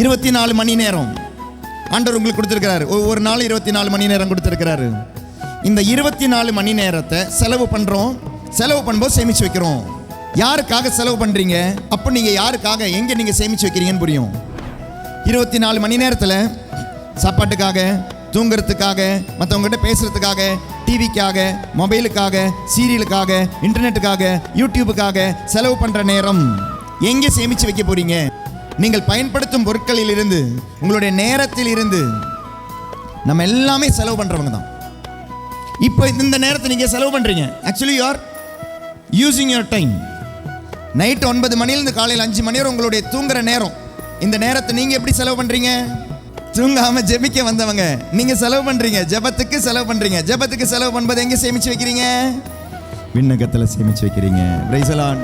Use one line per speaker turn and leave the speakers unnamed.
இருபத்தி நாலு மணி நேரம். ஆண்டவர் உங்களுக்கு கொடுத்துருக்கிறாரு. ஒவ்வொரு நாள் இருபத்தி நாலு மணி நேரம் கொடுத்துருக்கிறாரு. இந்த இருபத்தி நாலு மணி நேரத்தை செலவு பண்ணுறோம் செலவு பண்ணும்போது சேமித்து வைக்கிறோம். யாருக்காக செலவு பண்ணுறீங்க அப்போ நீங்கள் யாருக்காக எங்கே நீங்கள் சேமித்து வைக்கிறீங்கன்னு புரியும். இருபத்தி நாலு மணி நேரத்தில் சாப்பாட்டுக்காக தூங்குறதுக்காக மற்றவங்ககிட்ட பேசுகிறதுக்காக டிவிக்காக மொபைலுக்காக சீரியலுக்காக இன்டர்நெட்டுக்காக யூடியூபுக்காக செலவு பண்ணுற நேரம் எங்கே சேமித்து வைக்க போகிறீங்க நீங்கள் பயன்படுத்தும் பொருட்களில் இருந்து உங்களுடைய நேரத்தில் இருந்து நம்ம எல்லாமே செலவு பண்ணுறவங்க தான். இப்போ இந்த நேரத்தை நீங்கள் செலவு பண்ணுறீங்க actually you are using your time night ஒன்பது மணிலேருந்து காலையில் அஞ்சு மணி வரை உங்களுடைய தூங்குற நேரம். இந்த நேரத்தை நீங்கள் எப்படி செலவு பண்ணுறீங்க தூங்காமல் ஜெபிக்க வந்தவங்க நீங்கள் செலவு பண்ணுறீங்க ஜெபத்துக்கு செலவு பண்ணுறீங்க ஜெபத்துக்கு செலவு பண்ணும்போது எங்கே சேமிச்சு வைக்கிறீங்க? விண்ணகத்தில் சேமித்து வைக்கிறீங்க. பிரைசலான்